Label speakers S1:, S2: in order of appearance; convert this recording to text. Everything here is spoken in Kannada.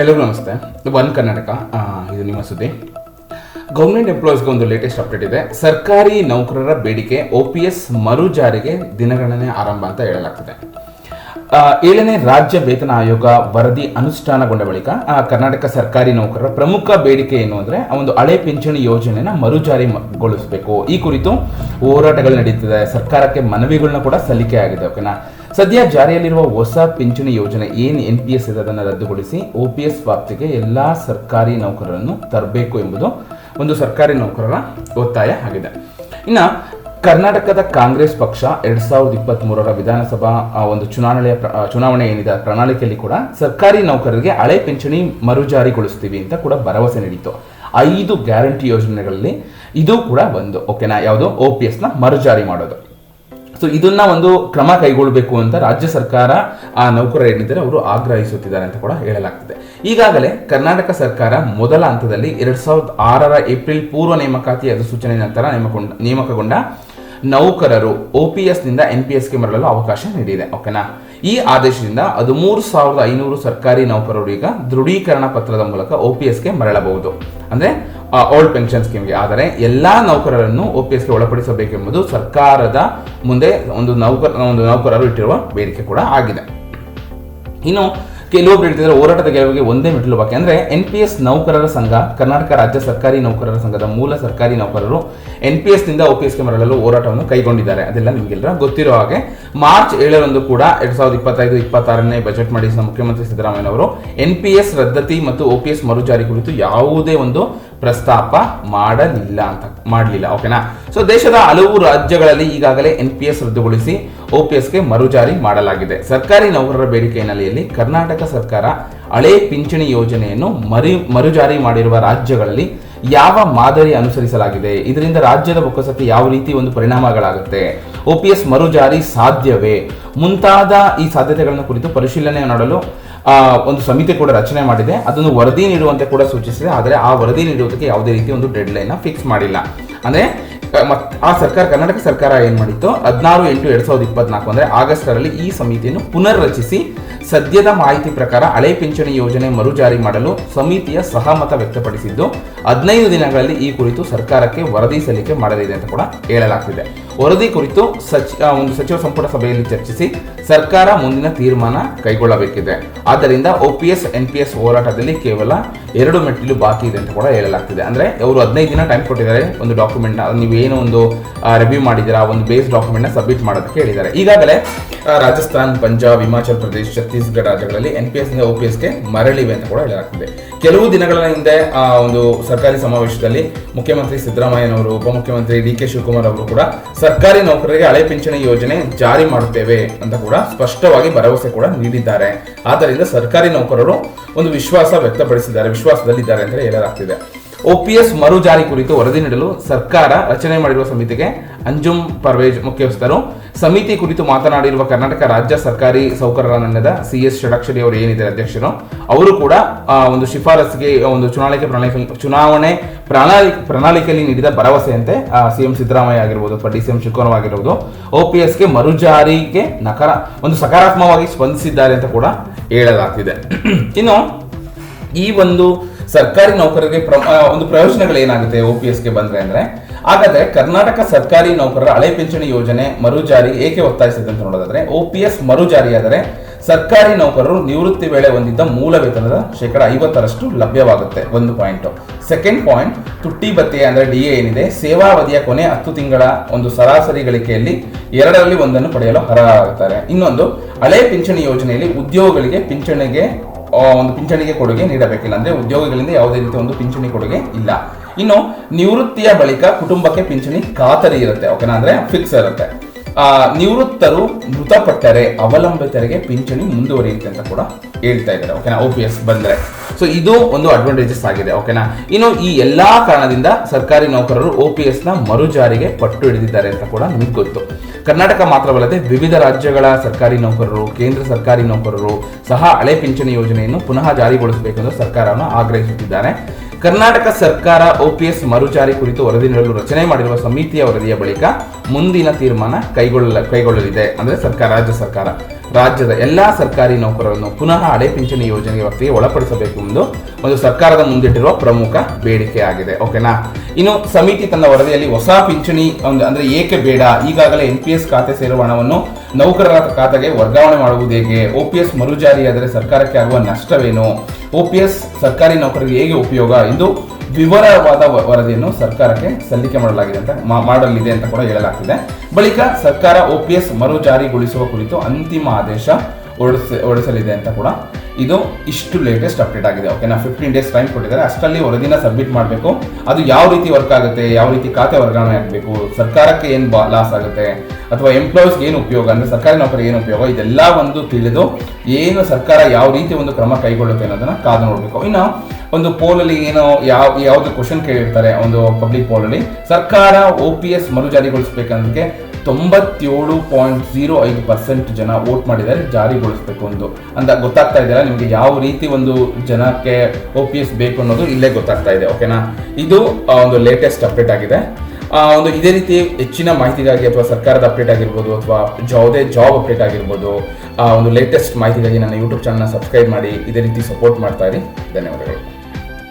S1: ಎಲ್ಲರಿಗೂ ನಮಸ್ತೆ. ಒನ್ ಕರ್ನಾಟಕ ಇದು ನಿಮ್ಮ ಸುದ್ದಿ. ಗೌರ್ಮೆಂಟ್ ಎಂಪ್ಲಾಯೀಸ್ಗೆ ಒಂದು ಲೇಟೆಸ್ಟ್ ಅಪ್ಡೇಟ್ ಇದೆ. ಸರ್ಕಾರಿ ನೌಕರರ ಬೇಡಿಕೆ ಒ ಪಿ ಎಸ್ ಮರು ಜಾರಿಗೆ ದಿನಗಣನೆ ಆರಂಭ ಅಂತ ಹೇಳಲಾಗ್ತದೆ. ಏಳನೇ ರಾಜ್ಯ ವೇತನ ಆಯೋಗ ವರದಿ ಅನುಷ್ಠಾನಗೊಂಡ ಬಳಿಕ ಕರ್ನಾಟಕ ಸರ್ಕಾರಿ ನೌಕರರ ಪ್ರಮುಖ ಬೇಡಿಕೆ ಏನು ಅಂದರೆ ಒಂದು ಹಳೆ ಪಿಂಚಣಿ ಯೋಜನೆನ ಮರುಜಾರಿಗೊಳಿಸಬೇಕು ಈ ಕುರಿತು ಹೋರಾಟಗಳು ನಡೀತಿದೆ. ಸರ್ಕಾರಕ್ಕೆ ಮನವಿಗಳನ್ನ ಕೂಡ ಸಲ್ಲಿಕೆ ಆಗಿದೆ ಓಕೆನಾ ಸದ್ಯ ಜಾರಿಯಲ್ಲಿರುವ ಹೊಸ ಪಿಂಚಣಿ ಯೋಜನೆ ಏನು ಎನ್ ಪಿ ಎಸ್ ಇದೆ ಅದನ್ನು ರದ್ದುಗೊಳಿಸಿ ಒ ಪಿ ಎಸ್ ವ್ಯಾಪ್ತಿಗೆ ಎಲ್ಲಾ ಸರ್ಕಾರಿ ನೌಕರರನ್ನು ತರಬೇಕು ಎಂಬುದು ಒಂದು ಸರ್ಕಾರಿ ನೌಕರರ ಒತ್ತಾಯ ಆಗಿದೆ. ಇನ್ನು ಕರ್ನಾಟಕದ ಕಾಂಗ್ರೆಸ್ ಪಕ್ಷ ಎರಡ್ ಸಾವಿರದ ಇಪ್ಪತ್ತ್ ಮೂರರ ವಿಧಾನಸಭಾ ಒಂದು ಚುನಾವಣೆಯ ಚುನಾವಣೆ ಏನಿದೆ ಪ್ರಣಾಳಿಕೆಯಲ್ಲಿ ಕೂಡ ಸರ್ಕಾರಿ ನೌಕರರಿಗೆ ಹಳೆ ಪಿಂಚಣಿ ಮರುಜಾರಿಗೊಳಿಸ್ತೀವಿ ಅಂತ ಕೂಡ ಭರವಸೆ ನೀಡಿತ್ತು. ಐದು ಗ್ಯಾರಂಟಿ ಯೋಜನೆಗಳಲ್ಲಿ ಇದು ಕೂಡ ಒಂದು. ಓಕೆನಾ? ಯಾವುದು? ಒ ಪಿ ಎಸ್ನ ಮರುಜಾರಿ ಮಾಡೋದು. ಸೊ ಇದನ್ನ ಒಂದು ಕ್ರಮ ಕೈಗೊಳ್ಳಬೇಕು ಅಂತ ರಾಜ್ಯ ಸರ್ಕಾರ ಆ ನೌಕರರು ಏನಿದ್ದಾರೆ ಅವರು ಆಗ್ರಹಿಸುತ್ತಿದ್ದಾರೆ ಅಂತ ಕೂಡ ಹೇಳಲಾಗ್ತಿದೆ. ಈಗಾಗಲೇ ಕರ್ನಾಟಕ ಸರ್ಕಾರ ಮೊದಲ ಹಂತದಲ್ಲಿ ಎರಡ್ ಸಾವಿರದ ಆರರ ಏಪ್ರಿಲ್ ಪೂರ್ವ ನೇಮಕಾತಿ ಅಧಿಸೂಚನೆ ನಂತರ ನೇಮಕೊಂಡ, ನೇಮಕಗೊಂಡ ನೌಕರರು ಒ ಪಿ ಎಸ್ನಿಂದ ಎನ್ ಪಿ ಎಸ್ಗೆ ಮರಳಲು ಅವಕಾಶ ನೀಡಿದೆ, ಓಕೆನಾ? ಈ ಆದೇಶದಿಂದ ಹದಿಮೂರು ಸಾವಿರದ ಐನೂರು ಸರ್ಕಾರಿ ನೌಕರರು ಈಗ ದೃಢೀಕರಣ ಪತ್ರದ ಮೂಲಕ ಒ ಪಿ ಎಸ್ಗೆ ಮರಳಬಹುದು. ಅಂದ್ರೆ ಓಲ್ಡ್ ಪೆನ್ಷನ್ ಸ್ಕೀಮ್ಗೆ ಆದರೆ ಎಲ್ಲಾ ನೌಕರರನ್ನು ಒ ಪಿ ಎಸ್ಗೆ ಒಳಪಡಿಸಬೇಕೆಂಬುದು ಸರ್ಕಾರದ ಮುಂದೆ ಒಂದು ನೌಕರ, ಒಂದು ನೌಕರರು ಇಟ್ಟಿರುವ ಬೇಡಿಕೆ ಕೂಡ ಆಗಿದೆ. ಇನ್ನು ಕೆಲವೊಬ್ರು ಹೇಳ್ತಿದ್ದಾರೆ ಹೋರಾಟದ ಗೆಲುವಿಗೆ ಒಂದೇ ಮೆಟ್ಟಿಲು ಬಾಕಿ. ಅಂದ್ರೆ ಎನ್ ಪಿ ಎಸ್ ನೌಕರರ ಸಂಘ, ಕರ್ನಾಟಕ ರಾಜ್ಯ ಸರ್ಕಾರಿ ನೌಕರರ ಸಂಘದ ಮೂಲ ಸರ್ಕಾರಿ ನೌಕರರು ಎನ್ ಪಿ ಎಸ್ನಿಂದ ಗೆ ಮರಳಲು ಹೋರಾಟವನ್ನು ಕೈಗೊಂಡಿದ್ದಾರೆ. ಅದೆಲ್ಲ ನಿಮಗೆಲ್ಲ ಗೊತ್ತಿರೋ ಹಾಗೆ. ಮಾರ್ಚ್ ಏಳರಂದು ಕೂಡ ಎರಡ್ ಸಾವಿರದ ಇಪ್ಪತ್ತೈದು, ಇಪ್ಪತ್ತಾರನೇ ಬಜೆಟ್ ಮಂಡಿಸಿದ ಮುಖ್ಯಮಂತ್ರಿ ಸಿದ್ದರಾಮಯ್ಯ ಅವರು ಎನ್ ಪಿ ಎಸ್ ರದ್ದತಿ ಮತ್ತು ಒ ಪಿ ಎಸ್ ಮರುಜಾರಿ ಕುರಿತು ಯಾವುದೇ ಒಂದು ಪ್ರಸ್ತಾಪ ಮಾಡಲಿಲ್ಲ ಅಂತ, ಮಾಡಲಿಲ್ಲ, ಓಕೆನಾ? ಸೊ ದೇಶದ ಹಲವು ರಾಜ್ಯಗಳಲ್ಲಿ ಈಗಾಗಲೇ ಎನ್ ಪಿ ಎಸ್ ರದ್ದುಗೊಳಿಸಿ ಒ ಪಿ ಎಸ್ಗೆ ಮರುಜಾರಿ ಮಾಡಲಾಗಿದೆ. ಸರ್ಕಾರಿ ನೌಕರರ ಬೇಡಿಕೆ ಹಿನ್ನೆಲೆಯಲ್ಲಿ ಕರ್ನಾಟಕ ಸರ್ಕಾರ ಹಳೆ ಪಿಂಚಣಿ ಯೋಜನೆಯನ್ನು ಮರಿ ಮರುಜಾರಿ ಮಾಡಿರುವ ರಾಜ್ಯಗಳಲ್ಲಿ ಯಾವ ಮಾದರಿ ಅನುಸರಿಸಲಾಗಿದೆ? ಇದರಿಂದ ರಾಜ್ಯದ ಬೊಕ್ಕಸಕ್ಕೆ ಯಾವ ರೀತಿ ಒಂದು ಪರಿಣಾಮಗಳಾಗುತ್ತೆ? ಒ ಪಿ ಎಸ್ ಮರುಜಾರಿ ಸಾಧ್ಯವೇ? ಮುಂತಾದ ಈ ಸಾಧ್ಯತೆಗಳನ್ನು ಕುರಿತು ಪರಿಶೀಲನೆ ಮಾಡಲು ಒಂದು ಸಮಿತಿ ಕೂಡ ರಚನೆ ಮಾಡಿದೆ. ಅದನ್ನು ವರದಿ ನೀಡುವಂತೆ ಕೂಡ ಸೂಚಿಸಿದೆ. ಆದರೆ ಆ ವರದಿ ನೀಡುವುದಕ್ಕೆ ಯಾವುದೇ ರೀತಿ ಒಂದು ಡೆಡ್ ಲೈನ್ ಫಿಕ್ಸ್ ಮಾಡಿಲ್ಲ. ಅಂದ್ರೆ ಆ, ಸರ್ಕಾರ ಕರ್ನಾಟಕ ಸರ್ಕಾರ ಏನ್ ಮಾಡಿತ್ತು? ಹದಿನಾರು ಎಂಟು ಎರಡ್ ಸಾವಿರದ ಇಪ್ಪತ್ನಾಲ್ಕು ಅಂದ್ರೆ ಆಗಸ್ಟರಲ್ಲಿ ಈ ಸಮಿತಿಯನ್ನು ಪುನರ್ ರಚಿಸಿ ಸದ್ಯದ ಮಾಹಿತಿ ಪ್ರಕಾರ ಹಳೆ ಪಿಂಚಣಿ ಯೋಜನೆ ಮರುಜಾರಿ ಮಾಡಲು ಸಮಿತಿಯ ಸಹಮತ ವ್ಯಕ್ತಪಡಿಸಿದ್ದು ಹದಿನೈದು ದಿನಗಳಲ್ಲಿ ಈ ಕುರಿತು ಸರ್ಕಾರಕ್ಕೆ ವರದಿ ಸಲ್ಲಿಕೆ ಮಾಡಲಿದೆ ಅಂತ ಕೂಡ ಹೇಳಲಾಗ್ತಿದೆ. ವರದಿ ಕುರಿತು ಸಚಿ ಒಂದು ಸಚಿವ ಸಂಪುಟ ಸಭೆಯಲ್ಲಿ ಚರ್ಚಿಸಿ ಸರ್ಕಾರ ಮುಂದಿನ ತೀರ್ಮಾನ ಕೈಗೊಳ್ಳಬೇಕಿದೆ. ಆದ್ದರಿಂದ ಓಪಿಎಸ್ ಎನ್ ಪಿ ಎಸ್ ಹೋರಾಟದಲ್ಲಿ ಕೇವಲ ಎರಡು ಮೆಟ್ಟಿಲು ಬಾಕಿ ಇದೆ ಅಂತ ಕೂಡ ಹೇಳಲಾಗ್ತಿದೆ. ಅಂದ್ರೆ ಅವರು ಹದಿನೈದು ದಿನ ಟೈಮ್ ಕೊಟ್ಟಿದ್ದಾರೆ ಒಂದು ಡಾಕ್ಯುಮೆಂಟ್ ನೀವು ಏನು ಒಂದು ರಿವ್ಯೂ ಮಾಡಿದ್ದೀರಾ, ಒಂದು ಬೇಸ್ ಡಾಕ್ಯುಮೆಂಟ್ನ ಸಬ್ಮಿಟ್ ಮಾಡೋದಕ್ಕೆ ಹೇಳಿದ್ದಾರೆ. ಈಗಾಗಲೇ ರಾಜಸ್ಥಾನ್, ಪಂಜಾಬ್, ಹಿಮಾಚಲ್ ಪ್ರದೇಶ್, ಛತ್ತೀಸ್ಗಢ ರಾಜ್ಯಗಳಲ್ಲಿ ಎನ್ ಪಿ ಒ ಪಿ ಮರಳಿವೆ ಅಂತ ಕೂಡ ಹೇಳಲಾಗ್ತಿದೆ. ಕೆಲವು ದಿನಗಳ ಹಿಂದೆ, ಆ, ಒಂದು ಸರ್ಕಾರಿ ಸಮಾವೇಶದಲ್ಲಿ ಮುಖ್ಯಮಂತ್ರಿ ಸಿದ್ದರಾಮಯ್ಯನವರು, ಉಪಮುಖ್ಯಮಂತ್ರಿ ಡಿ ಕೆ ಶಿವಕುಮಾರ್ ಅವರು ಕೂಡ ಸರ್ಕಾರಿ ನೌಕರರಿಗೆ ಹಳೆ ಪಿಂಚಣಿ ಯೋಜನೆ ಜಾರಿ ಮಾಡುತ್ತೇವೆ ಅಂತ ಕೂಡ ಸ್ಪಷ್ಟವಾಗಿ ಭರವಸೆ ಕೂಡ ನೀಡಿದ್ದಾರೆ. ಆದ್ದರಿಂದ ಸರ್ಕಾರಿ ನೌಕರರು ಒಂದು ವಿಶ್ವಾಸ ವ್ಯಕ್ತಪಡಿಸಿದ್ದಾರೆ, ವಿಶ್ವಾಸದಲ್ಲಿದ್ದಾರೆ ಅಂತ ಹೇಳಲಾಗ್ತಿದೆ. ಒಪಿಎಸ್ ಮರು ಜಾರಿ ಕುರಿತು ವರದಿ ನೀಡಲು ಸರ್ಕಾರ ರಚನೆ ಮಾಡಿರುವ ಸಮಿತಿಗೆ ಅಂಜುಮ್ ಪರ್ವೇಜ್ ಮುಖ್ಯಸ್ಥರು. ಸಮಿತಿ ಕುರಿತು ಮಾತನಾಡಿರುವ ಕರ್ನಾಟಕ ರಾಜ್ಯ ಸರ್ಕಾರಿ ಸೌಕರರ ಸಂಘದ ಸಿ ಎಸ್ ಷಡಕ್ಷರಿ ಅವರು ಏನಿದ್ದಾರೆ ಅಧ್ಯಕ್ಷರು? ಅವರು ಕೂಡ ಒಂದು ಶಿಫಾರಸ್ಸಿಗೆ, ಒಂದು ಚುನಾವಣೆ ಪ್ರಣಾಳಿಕೆ, ಚುನಾವಣೆ ಪ್ರಣಾಳಿ, ಪ್ರಣಾಳಿಕೆಯಲ್ಲಿ ನೀಡಿದ ಭರವಸೆಯಂತೆ ಸಿಎಂ ಸಿದ್ದರಾಮಯ್ಯ ಆಗಿರ್ಬೋದು ಡಿ ಶಿವಕುಮಾರ್ ಆಗಿರ್ಬೋದು ಓಪಿಎಸ್ಗೆ ಮರುಜಾರಿಗೆ ನಕಾರ, ಒಂದು ಸಕಾರಾತ್ಮಕವಾಗಿ ಸ್ಪಂದಿಸಿದ್ದಾರೆ ಅಂತ ಕೂಡ ಹೇಳಲಾಗ್ತಿದೆ. ಇನ್ನು, ಈ ಒಂದು ಸರ್ಕಾರಿ ನೌಕರರಿಗೆ ಒಂದು ಪ್ರಯೋಜನಗಳು ಏನಾಗುತ್ತೆ ಒ ಪಿ ಎಸ್ಗೆ ಬಂದ್ರೆ ಅಂದ್ರೆ? ಹಾಗಾದ್ರೆ ಕರ್ನಾಟಕ ಸರ್ಕಾರಿ ನೌಕರರ ಹಳೆ ಪಿಂಚಣಿ ಯೋಜನೆ ಮರುಜಾರಿ ಏಕೆ ಒತ್ತಾಯಿಸಿದೆ ಅಂತ ನೋಡೋದಾದ್ರೆ ಒ ಪಿ ಎಸ್ ಮರುಜಾರಿಯಾದರೆ ಸರ್ಕಾರಿ ನೌಕರರು ನಿವೃತ್ತಿ ವೇಳೆ ಹೊಂದಿದ್ದ ಮೂಲ ವೇತನದ ಶೇಕಡ ಐವತ್ತರಷ್ಟು ಲಭ್ಯವಾಗುತ್ತೆ. ಒಂದು ಪಾಯಿಂಟ್. ಸೆಕೆಂಡ್ ಪಾಯಿಂಟ್, ತುಟ್ಟಿ ಭತ್ತೆ ಅಂದ್ರೆ ಡಿ ಎ ಏನಿದೆ, ಸೇವಾವಧಿಯ ಕೊನೆ ಹತ್ತು ತಿಂಗಳ ಒಂದು ಸರಾಸರಿ ಗಳಿಕೆಯಲ್ಲಿ ಎರಡರಲ್ಲಿ ಒಂದನ್ನು ಪಡೆಯಲು ಅರ್ಹರಾಗುತ್ತಾರೆ. ಇನ್ನೊಂದು, ಹಳೆ ಪಿಂಚಣಿ ಯೋಜನೆಯಲ್ಲಿ ಉದ್ಯೋಗಗಳಿಗೆ ಪಿಂಚಣಿಗೆ ಒಂದು ಪಿಂಚಣಿಗೆ ಕೊಡುಗೆ ನೀಡಬೇಕಿಲ್ಲ. ಅಂದ್ರೆ ಉದ್ಯೋಗಿಗಳಿಂದ ಯಾವುದೇ ರೀತಿ ಒಂದು ಪಿಂಚಣಿ ಕೊಡುಗೆ ಇಲ್ಲ. ಇನ್ನು ನಿವೃತ್ತಿಯ ಬಳಿಕ ಕುಟುಂಬಕ್ಕೆ ಪಿಂಚಣಿ ಖಾತರಿ ಇರುತ್ತೆ ಓಕೆನಾ ಅಂದ್ರೆ ಫಿಕ್ಸ್ ಇರುತ್ತೆ. ಆ, ನಿವೃತ್ತರು ಮೃತಪಟ್ಟರೆ ಅವಲಂಬಿತರಿಗೆ ಪಿಂಚಣಿ ಮುಂದುವರಿಯುತ್ತೆ ಅಂತ ಕೂಡ ಹೇಳ್ತಾ ಇದ್ದಾರೆ ಓಕೆನಾ ಒ ಪಿ ಎಸ್ ಬಂದ್ರೆ. ಸೊ ಇದು ಒಂದು ಅಡ್ವಾಂಟೇಜಸ್ ಆಗಿದೆ ಓಕೆನಾ ಇನ್ನು ಈ ಎಲ್ಲಾ ಕಾರಣದಿಂದ ಸರ್ಕಾರಿ ನೌಕರರು ಓ ಪಿ ಎಸ್ನ ಮರುಜಾರಿಗೆ ಪಟ್ಟು ಹಿಡಿದಿದ್ದಾರೆ ಅಂತ ಕೂಡ ನಿಮಗೆ ಗೊತ್ತು. ಕರ್ನಾಟಕ ಮಾತ್ರವಲ್ಲದೆ ವಿವಿಧ ರಾಜ್ಯಗಳ ಸರ್ಕಾರಿ ನೌಕರರು, ಕೇಂದ್ರ ಸರ್ಕಾರಿ ನೌಕರರು ಸಹ ಹಳೆ ಪಿಂಚಣಿ ಯೋಜನೆಯನ್ನು ಪುನಃ ಜಾರಿಗೊಳಿಸಬೇಕೆಂದು ಸರ್ಕಾರವನ್ನು ಆಗ್ರಹಿಸುತ್ತಿದ್ದಾರೆ. ಕರ್ನಾಟಕ ಸರ್ಕಾರ ಒಪಿಎಸ್ ಮರುಜಾರಿ ಕುರಿತು ವರದಿ ನೀಡಲು ರಚನೆ ಮಾಡಿರುವ ಸಮಿತಿಯ ವರದಿಯ ಬಳಿಕ ಮುಂದಿನ ತೀರ್ಮಾನ ಕೈಗೊಳ್ಳ, ಕೈಗೊಳ್ಳಲಿದೆ. ಅಂದರೆ ಸರ್ಕಾರ, ರಾಜ್ಯ ಸರ್ಕಾರ. ರಾಜ್ಯದ ಎಲ್ಲಾ ಸರ್ಕಾರಿ ನೌಕರರನ್ನು ಪುನಃ ಹಳೆ ಪಿಂಚಣಿ ಯೋಜನೆ ವ್ಯಾಪ್ತಿಗೆ ಒಳಪಡಿಸಬೇಕು ಎಂದು ಒಂದು ಸರ್ಕಾರದ ಮುಂದಿಟ್ಟಿರುವ ಪ್ರಮುಖ ಬೇಡಿಕೆ ಆಗಿದೆ, ಓಕೆನಾ? ಇನ್ನು ಸಮಿತಿ ತನ್ನ ವರದಿಯಲ್ಲಿ ಹೊಸ ಪಿಂಚಣಿ ಒಂದು ಅಂದ್ರೆ ಏಕೆ ಬೇಡ? ಈಗಾಗಲೇ ಎನ್ ಪಿ ಎಸ್ ಖಾತೆ ಸೇರುವ ಹಣವನ್ನು ನೌಕರರ ಖಾತೆಗೆ ವರ್ಗಾವಣೆ ಮಾಡುವುದು ಹೇಗೆ? ಓಪಿಎಸ್ ಮರುಜಾರಿಯಾದರೆ ಸರ್ಕಾರಕ್ಕೆ ಆಗುವ ನಷ್ಟವೇನು? ಓಪಿಎಸ್ ಸರ್ಕಾರಿ ನೌಕರರಿಗೆ ಹೇಗೆ ಉಪಯೋಗ? ಎಂದು ವಿವರವಾದ ವರದಿಯನ್ನು ಸರ್ಕಾರಕ್ಕೆ ಸಲ್ಲಿಕೆ ಮಾಡಲಾಗಿದೆ ಅಂತ ಮಾಡಲಿದೆ ಅಂತ ಕೂಡ ಹೇಳಲಾಗ್ತಿದೆ. ಬಳಿಕ ಸರ್ಕಾರ ಓಪಿಎಸ್ ಮರು ಜಾರಿಗೊಳಿಸುವ ಕುರಿತು ಅಂತಿಮ ಆದೇಶ ಹೊರಡಿಸ ಹೊರಡಿಸಲಿದೆ ಅಂತ ಕೂಡ ಇದು ಇಷ್ಟು ಲೇಟೆಸ್ಟ್ ಅಪ್ಡೇಟ್ ಆಗಿದೆ. ಓಕೆನಾ ಫಿಫ್ಟೀನ್ ಡೇಸ್ ಟೈಮ್ ಕೊಟ್ಟಿದ್ದಾರೆ. ಅಷ್ಟರಲ್ಲಿ ವರದಿನ ಸಬ್ಮಿಟ್ ಮಾಡಬೇಕು. ಅದು ಯಾವ ರೀತಿ ವರ್ಕ್ ಆಗುತ್ತೆ, ಯಾವ ರೀತಿ ಖಾತೆ ವರ್ಗಾವಣೆ ಆಗಬೇಕು, ಸರ್ಕಾರಕ್ಕೆ ಏನು ಲಾಸ್ ಆಗುತ್ತೆ, ಅಥವಾ ಎಂಪ್ಲಾಯೀಸ್ಗೆ ಏನು ಉಪಯೋಗ, ಅಂದರೆ ಸರ್ಕಾರಿ ನೌಕರಿಗೆ ಏನು ಉಪಯೋಗ, ಇದೆಲ್ಲ ಒಂದು ತಿಳಿದು ಏನು ಸರ್ಕಾರ ಯಾವ ರೀತಿ ಒಂದು ಕ್ರಮ ಕೈಗೊಳ್ಳುತ್ತೆ ಅನ್ನೋದನ್ನು ಕಾದು ನೋಡಬೇಕು. ಇನ್ನು ಒಂದು ಪೋಲಲ್ಲಿ ಏನು ಯಾವ, ಯಾವುದು ಕ್ವಶನ್ ಕೇಳಿರ್ತಾರೆ, ಒಂದು ಪಬ್ಲಿಕ್ ಪೋಲಲ್ಲಿ ಸರ್ಕಾರ ಒ ಪಿ ಎಸ್ ಮರುಜಾರಿಗೊಳಿಸಬೇಕನ್ನೋದಕ್ಕೆ ತೊಂಬತ್ತೇಳು ಪಾಯಿಂಟ್ ಜೀರೋ ಐದು ಪರ್ಸೆಂಟ್ ಜನ ವೋಟ್ ಮಾಡಿದ್ದಾರೆ, ಜಾರಿಗೊಳಿಸಬೇಕು ಒಂದು ಅಂತ ಗೊತ್ತಾಗ್ತಾ ಇದೆಯಲ್ಲ, ನಿಮಗೆ ಯಾವ ರೀತಿ ಒಂದು ಜನಕ್ಕೆ ಒ ಪಿ ಎಸ್ ಬೇಕು ಅನ್ನೋದು ಇಲ್ಲೇ ಗೊತ್ತಾಗ್ತಾ ಇದೆ ಓಕೆನಾ ಇದು ಒಂದು ಲೇಟೆಸ್ಟ್ ಅಪ್ಡೇಟ್ ಆಗಿದೆ. ಒಂದು ಇದೇ ರೀತಿ ಹೆಚ್ಚಿನ ಮಾಹಿತಿಗಾಗಿ ಅಥವಾ ಸರ್ಕಾರದ ಅಪ್ಡೇಟ್ ಆಗಿರ್ಬೋದು, ಅಥವಾ ಯಾವುದೇ ಜಾಬ್ ಅಪ್ಡೇಟ್ ಆಗಿರ್ಬೋದು ಒಂದು ಲೇಟೆಸ್ಟ್ ಮಾಹಿತಿಗಾಗಿ ನನ್ನ ಯೂಟ್ಯೂಬ್ ಚಾನಲ್ನ ಸಬ್ಸ್ಕ್ರೈಬ್ ಮಾಡಿ, ಇದೇ ರೀತಿ ಸಪೋರ್ಟ್ ಮಾಡ್ತಾ ಇರಿ. ಧನ್ಯವಾದಗಳು.